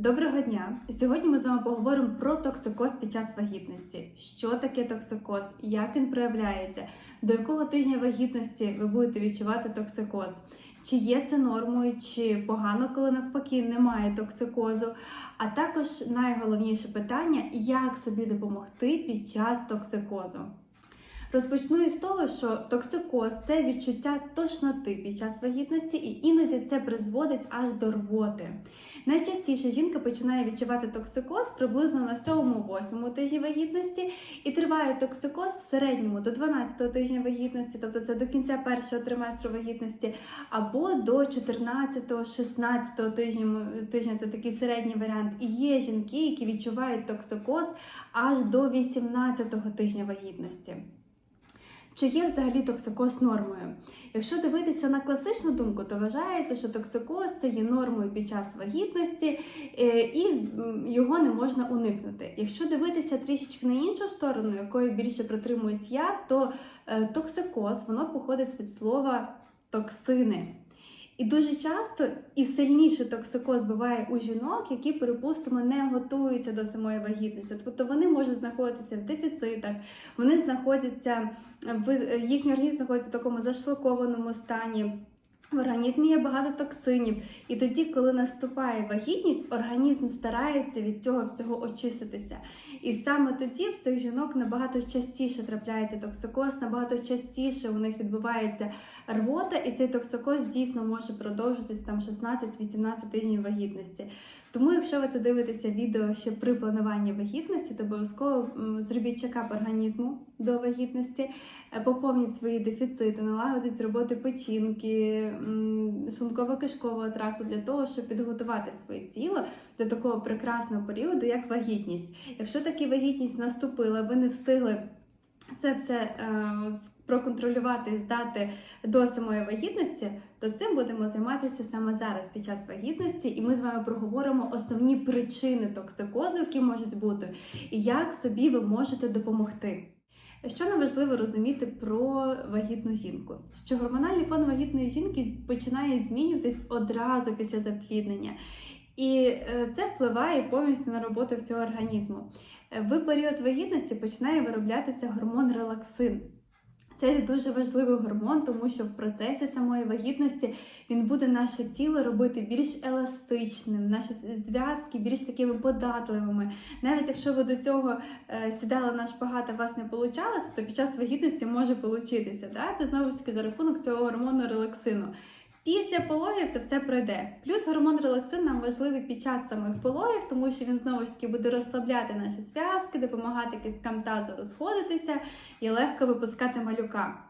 Доброго дня! Сьогодні ми з вами поговоримо про токсикоз під час вагітності. Що таке токсикоз, як він проявляється, до якого тижня вагітності ви будете відчувати токсикоз, чи є це нормою, чи погано, коли навпаки немає токсикозу. А також найголовніше питання, як собі допомогти під час токсикозу. Розпочну із того, що токсикоз це відчуття тошноти під час вагітності, і іноді це призводить аж до рвоти. Найчастіше жінка починає відчувати токсикоз приблизно на 7-8 тижні вагітності, і триває токсикоз в середньому до 12 тижня вагітності, тобто це до кінця першого триместру вагітності, або до 14-16 тижня, тижня це такий середній варіант. І є жінки, які відчувають токсикоз аж до 18 тижня вагітності. Чи є взагалі токсикоз нормою? Якщо дивитися на класичну думку, то вважається, що токсикоз це є нормою під час вагітності е, і його не можна уникнути. Якщо дивитися трішечки на іншу сторону, якою більше притримуюсь я, то е, токсикоз воно походить від слова токсини. І дуже часто і сильніший токсикоз буває у жінок, які, припустимо, не готуються до самої вагітності. Тобто вони можуть знаходитися в дефіцитах, вони знаходяться в їхній організм знаходиться в такому зашлакованому стані. В організмі є багато токсинів, і тоді, коли наступає вагітність, організм старається від цього всього очиститися. І саме тоді в цих жінок набагато частіше трапляється токсикоз, набагато частіше у них відбувається рвота, і цей токсикоз дійсно може продовжитись там 16-18 тижнів вагітності. Тому, якщо ви це дивитеся відео ще при плануванні вагітності, то обов'язково зробіть чекап організму до вагітності, е, поповніть свої дефіцити, налагодить роботи печінки, шлунково-кишкового тракту для того, щоб підготувати своє тіло до такого прекрасного періоду, як вагітність. Якщо таки вагітність наступила, ви не встигли це все е, проконтролювати і здати до самої вагітності, то цим будемо займатися саме зараз під час вагітності, і ми з вами проговоримо основні причини токсикозу, які можуть бути, і як собі ви можете допомогти. Що нам важливо розуміти про вагітну жінку? Що гормональний фон вагітної жінки починає змінюватись одразу після запліднення, і це впливає повністю на роботу всього організму. В період вагітності починає вироблятися гормон релаксин. Це дуже важливий гормон, тому що в процесі самої вагітності він буде наше тіло робити більш еластичним, наші зв'язки більш такими податливими. Навіть якщо ви до цього е, сідали на шпагат, а вас не вийшло, то під час вагітності може получитися. Да? Це знову ж таки за рахунок цього гормону релаксину. Після пологів це все пройде. Плюс гормон релаксин нам важливий під час самих пологів, тому що він знову ж таки буде розслабляти наші зв'язки, допомагати кісткам тазу розходитися і легко випускати малюка.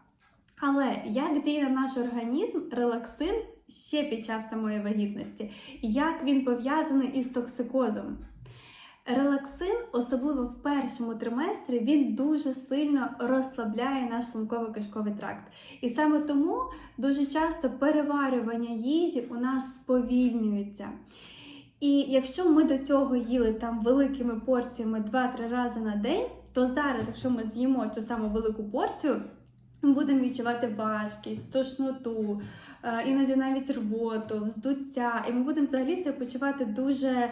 Але як діє на наш організм релаксин ще під час самої вагітності? Як він пов'язаний із токсикозом? Релаксин, особливо в першому триместрі, він дуже сильно розслабляє наш шлунково-кишковий тракт. І саме тому дуже часто переварювання їжі у нас сповільнюється. І якщо ми до цього їли там великими порціями 2-3 рази на день, то зараз, якщо ми з'їмо цю саму велику порцію, ми будемо відчувати важкість, тошноту, е, іноді навіть рвоту, вздуття, і ми будемо взагалі себе почувати дуже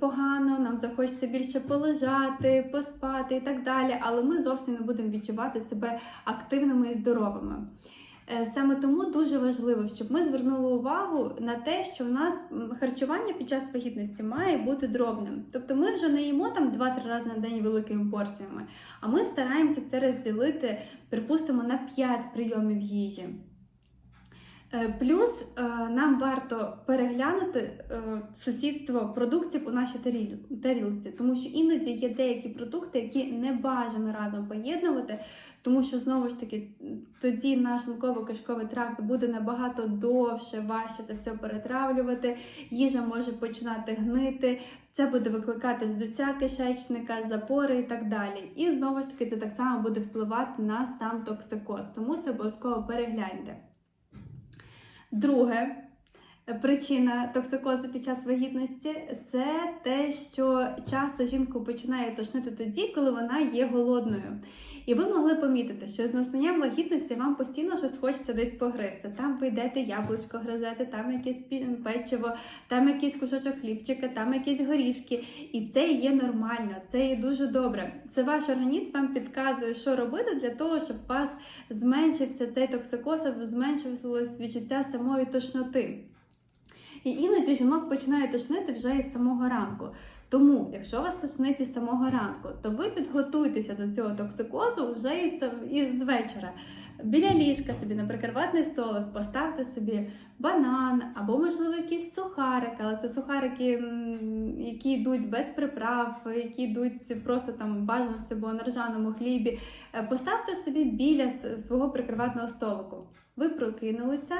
погано, нам захочеться більше полежати, поспати і так далі, але ми зовсім не будемо відчувати себе активними і здоровими. Е, саме тому дуже важливо, щоб ми звернули увагу на те, що в нас харчування під час вагітності має бути дробним. Тобто ми вже не їмо там 2-3 рази на день великими порціями, а ми стараємося це розділити, припустимо, на 5 прийомів їжі. Е, плюс е, нам варто переглянути е, сусідство продуктів у нашій тарілці, тому що іноді є деякі продукти, які не бажано разом поєднувати, тому що знову ж таки тоді наш шлунково-кишковий тракт буде набагато довше, важче це все перетравлювати. Їжа може починати гнити, це буде викликати здуття кишечника, запори і так далі. І знову ж таки, це так само буде впливати на сам токсикоз, тому це обов'язково перегляньте. Друге, причина токсикозу під час вагітності це те, що часто жінку починає тошнити тоді, коли вона є голодною. І ви могли помітити, що з настанням вагітності вам постійно щось хочеться десь погризти. Там ви йдете яблучко гризете, там якесь печиво, там якийсь кусочок хлібчика, там якісь горішки. І це є нормально, це є дуже добре. Це ваш організм вам підказує, що робити для того, щоб у вас зменшився цей токсикоз, а зменшилось відчуття самої тошноти. І іноді жінок починає тошнити вже із самого ранку. Тому, якщо вас тошнить із самого ранку, то ви підготуйтеся до цього токсикозу вже із, із вечора. Біля ліжка собі на прикриватний столик поставте собі банан або, можливо, якийсь сухарик, але це сухарики, які йдуть без приправ, які йдуть просто там бажано собі на ржаному хлібі. Е, Поставте собі біля свого прикриватного столику. Ви прокинулися,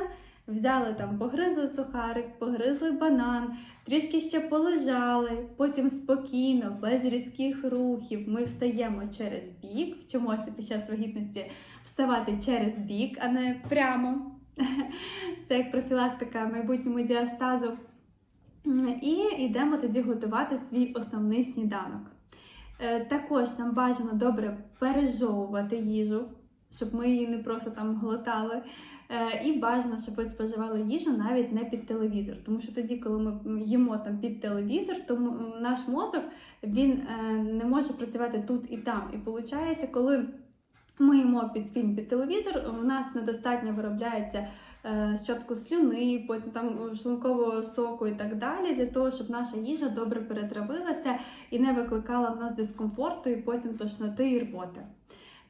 взяли там, погризли сухарик, погризли банан, трішки ще полежали, потім спокійно, без різких рухів. Ми встаємо через бік, вчимося під час вагітності вставати через бік, а не прямо. Це як профілактика майбутньому діастазу. І йдемо тоді готувати свій основний сніданок. Е, Також нам бажано добре пережовувати їжу, щоб ми її не просто там глотали. Е, І бажано, щоб ви споживали їжу навіть не під телевізор. Тому що тоді, коли ми їмо там під телевізор, то наш мозок він е, не може працювати тут і там. І виходить, коли ми їмо під фільм під телевізор, у нас недостатньо виробляється е, спочатку слюни, потім там шлункового соку і так далі, для того, щоб наша їжа добре перетравилася і не викликала в нас дискомфорту, і потім тошноти і рвоти.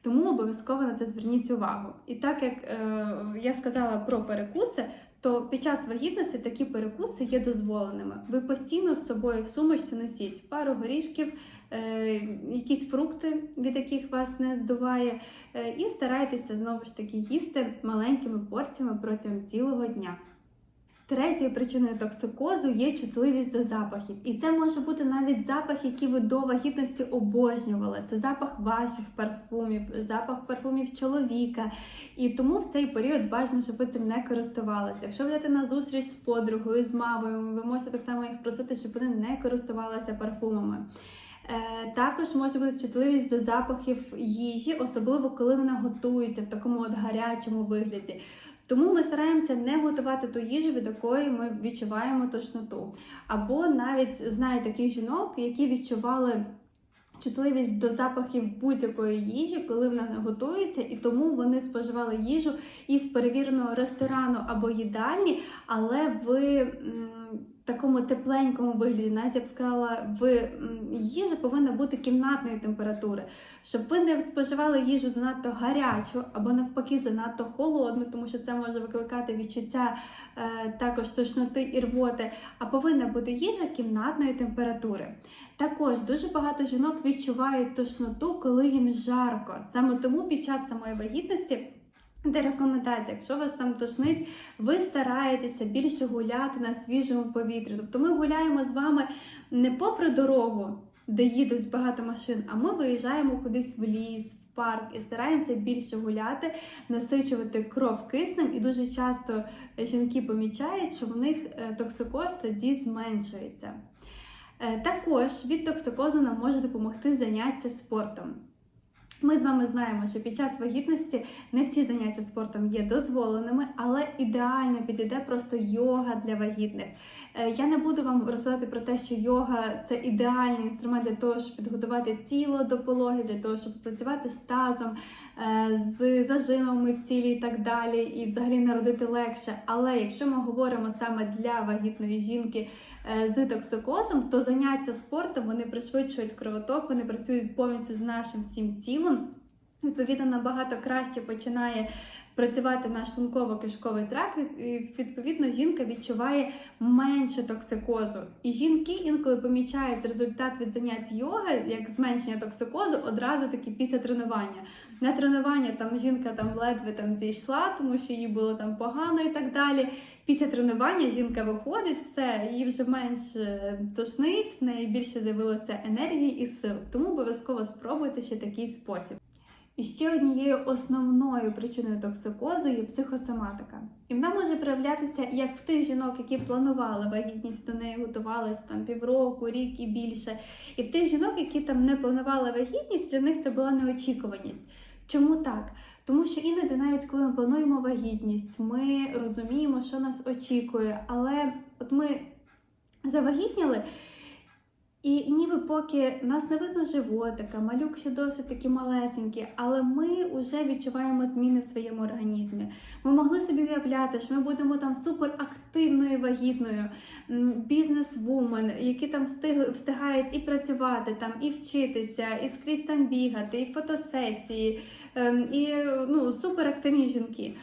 Тому обов'язково на це зверніть увагу. І так як е, я сказала про перекуси, то під час вагітності такі перекуси є дозволеними. Ви постійно з собою в сумочці носіть пару горішків, е, якісь фрукти, від яких вас не здуває, е, і старайтеся знову ж таки їсти маленькими порціями протягом цілого дня. Третьою причиною токсикозу є чутливість до запахів. І це може бути навіть запах, який ви до вагітності обожнювали. Це запах ваших парфумів, запах парфумів чоловіка. І тому в цей період бажано, щоб ви цим не користувалися. Якщо ви йдете на зустріч з подругою, з мамою, ви можете так само їх просити, щоб вони не користувалися парфумами. Е, Також може бути чутливість до запахів їжі, особливо коли вона готується в такому от гарячому вигляді. Тому ми стараємося не готувати ту їжу, від якої ми відчуваємо тошноту. Або навіть знаю таких жінок, які відчували чутливість до запахів будь-якої їжі, коли вона готується, і тому вони споживали їжу із перевіреного ресторану або їдальні, але ви. Такому тепленькому вигляді, навіть я б сказала, в їжа повинна бути кімнатної температури, щоб ви не споживали їжу занадто гарячу або навпаки занадто холодну, тому що це може викликати відчуття е, також тошноти і рвоти, а повинна бути їжа кімнатної температури. Також дуже багато жінок відчувають тошноту, коли їм жарко. Саме тому під час самої вагітності. Де рекомендація, якщо вас там тошнить, ви стараєтеся більше гуляти на свіжому повітрі. Тобто ми гуляємо з вами не попри дорогу, де їдуть багато машин, а ми виїжджаємо кудись в ліс, в парк і стараємося більше гуляти, насичувати кров киснем. І дуже часто жінки помічають, що в них е, токсикоз тоді зменшується. Е, Також від токсикозу нам може допомогти заняття спортом. Ми з вами знаємо, що під час вагітності не всі заняття спортом є дозволеними, але ідеально підійде просто йога для вагітних. Е, Я не буду вам розповідати про те, що йога це ідеальний інструмент для того, щоб підготувати тіло до пологів, для того, щоб працювати з тазом, е, з зажимами в тілі і так далі, і взагалі народити легше. Але якщо ми говоримо саме для вагітної жінки е, з токсикозом, то заняття спортом вони пришвидшують кровоток, вони працюють повністю з нашим всім тілом. Welcome Відповідно, набагато краще починає працювати наш шлунково-кишковий тракт, і відповідно жінка відчуває менше токсикозу. І жінки інколи помічають результат від занять йоги, як зменшення токсикозу, одразу таки після тренування. На тренування там жінка там ледве там зійшла, тому що їй було там погано і так далі. Після тренування жінка виходить, все, їй вже менше тошнить, в неї більше з'явилося енергії і сил. Тому обов'язково спробуйте ще такий спосіб. І ще однією основною причиною токсикозу є психосоматика. І вона може проявлятися як в тих жінок, які планували вагітність, до неї готувалися там півроку, рік і більше. І в тих жінок, які там не планували вагітність, для них це була неочікуваність. Чому так? Тому що іноді, навіть коли ми плануємо вагітність, ми розуміємо, що нас очікує, але от ми завагітніли. І ніби поки нас не видно животика, малюк ще досить таки малесенький, але ми вже відчуваємо зміни в своєму організмі. Ми могли собі уявляти, що ми будемо там суперактивною вагітною, бізнес-вумен, які там встиг, встигають і працювати, там, і вчитися, і скрізь там бігати, і фотосесії, ем, і ну, суперактивні жінки.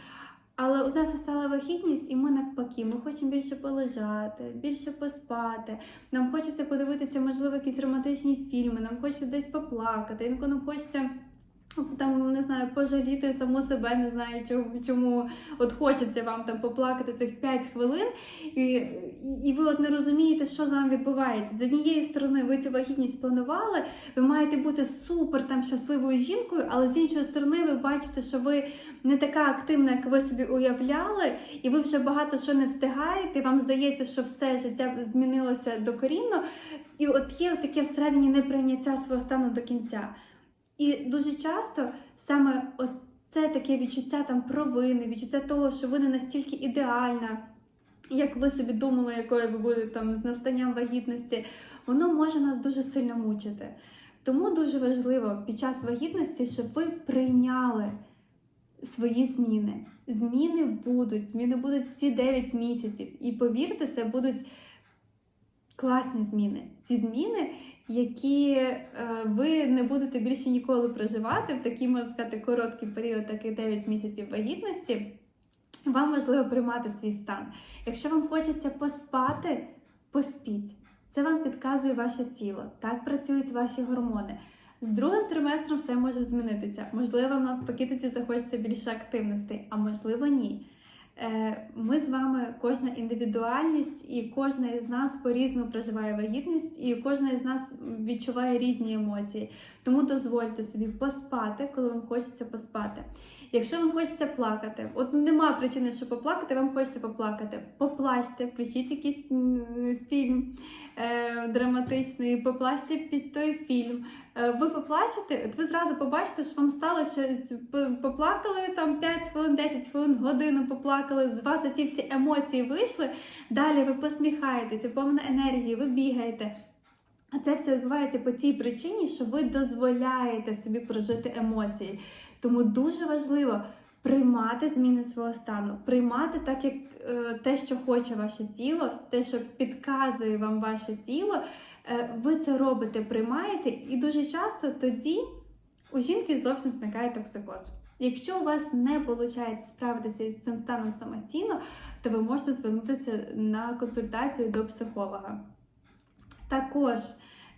Але у нас стала вихідність, і ми навпаки, ми хочемо більше полежати, більше поспати. Нам хочеться подивитися, можливо, якісь романтичні фільми, нам хочеться десь поплакати, інколи нам хочеться. Там не знаю, пожаліти саму себе, не знаю чому, чому от хочеться вам там поплакати цих 5 хвилин, і, і ви от не розумієте, що з вами відбувається. З однієї сторони, ви цю вагітність планували, ви маєте бути супер там щасливою жінкою, але з іншої сторони, ви бачите, що ви не така активна, як ви собі уявляли, і ви вже багато що не встигаєте. Вам здається, що все життя змінилося докорінно, і от є таке всередині неприйняття свого стану до кінця. І дуже часто саме це таке відчуття там провини, відчуття того, що ви не настільки ідеальна, як ви собі думали, якою ви будете там з настанням вагітності, воно може нас дуже сильно мучити. Тому дуже важливо під час вагітності, щоб ви прийняли свої зміни. Зміни будуть, зміни будуть всі 9 місяців. І повірте, це будуть класні зміни. Ці зміни, які е, ви не будете більше ніколи проживати в такий, можна сказати, короткий період, такий 9 місяців вагітності. Вам важливо приймати свій стан. Якщо вам хочеться поспати, поспіть. Це вам підказує ваше тіло. Так працюють ваші гормони. З другим триместром все може змінитися. Можливо, вам навпаки тоді захочеться більше активностей, а можливо, ні. Е, Ми з вами кожна індивідуальність, і кожна із нас по-різному проживає вагітність, і кожна із нас відчуває різні емоції. Тому дозвольте собі поспати, коли вам хочеться поспати. Якщо вам хочеться плакати, от немає причини, щоб поплакати, вам хочеться поплакати. Поплачте, включіть якийсь фільм е, драматичний, поплачте під той фільм. Е, ви поплачете, от ви зразу побачите, що вам стало п- поплакали там 5 хвилин, 10 хвилин, годину поплакали, з вас ці всі емоції вийшли. Далі ви посміхаєтеся, повна енергії, ви бігаєте. А це все відбувається по тій причині, що ви дозволяєте собі прожити емоції. Тому дуже важливо приймати зміни свого стану, приймати так, як е, те, що хоче ваше тіло, те, що підказує вам ваше тіло. Е, ви це робите, приймаєте, і дуже часто тоді у жінки зовсім зникає токсикоз. Якщо у вас не виходить справитися із цим станом самостійно, то ви можете звернутися на консультацію до психолога. Також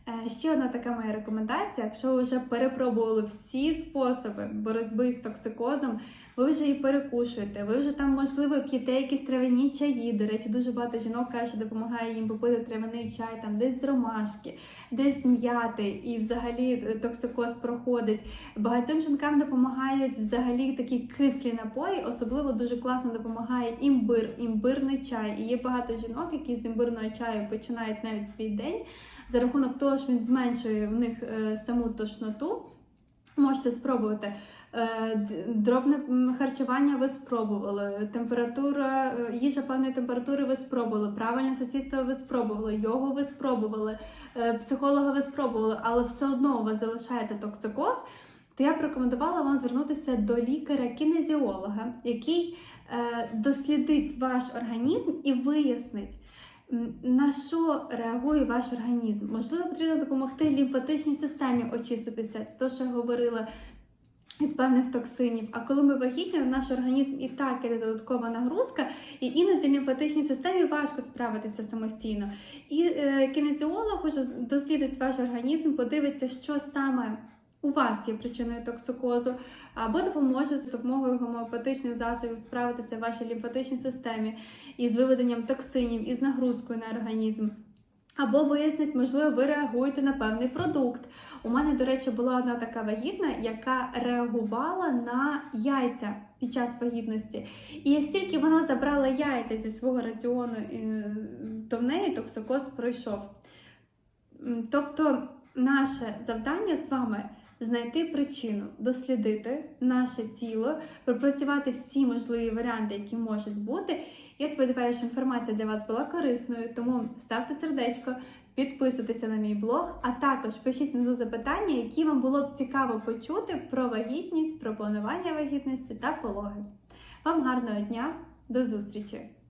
е, ще одна така моя рекомендація: якщо ви вже перепробували всі способи боротьби з токсикозом, ви вже і перекушуєте, ви вже там, можливо, п'єте якісь трав'яні чаї. До речі, дуже багато жінок каже, що допомагає їм попити трав'яний чай, там десь з ромашки, десь з м'яти, і взагалі е, токсикоз проходить. Багатьом жінкам допомагають взагалі такі кислі напої, особливо дуже класно допомагає імбир, імбирний чай. І є багато жінок, які з імбирного чаю починають навіть свій день за рахунок того, що він зменшує в них е, саму тошноту. Можете спробувати. Е, Дробне харчування ви спробували, температура, е, їжа певної температури ви спробували, правильне сусідство ви спробували, йогу ви спробували, е, психолога ви спробували, але все одно у вас залишається токсикоз, то я б рекомендувала вам звернутися до лікаря-кінезіолога, який дослідить ваш організм і вияснить, на що реагує ваш організм. Можливо, потрібно допомогти лімфатичній системі очиститися, це те, що я говорила. Від певних токсинів. А коли ми вагітні, наш організм і так іде додаткова нагрузка, і іноді лімфатичній системі важко справитися самостійно. І е, кінезіолог уже дослідить ваш організм, подивиться, що саме у вас є причиною токсикозу, або допоможе за допомогою гомеопатичних засобів справитися в вашій лімфатичній системі із виведенням токсинів, із нагрузкою на організм. Або вияснить, можливо, ви реагуєте на певний продукт. У мене, до речі, була одна така вагітна, яка реагувала на яйця під час вагітності. І як тільки вона забрала яйця зі свого раціону, е, то в неї токсикоз пройшов. Тобто, наше завдання з вами знайти причину, дослідити наше тіло, пропрацювати всі можливі варіанти, які можуть бути. Я сподіваюся, що інформація для вас була корисною, тому ставте сердечко, підписуйтеся на мій блог, а також пишіть внизу запитання, які вам було б цікаво почути про вагітність, про планування вагітності та пологи. Вам гарного дня, до зустрічі!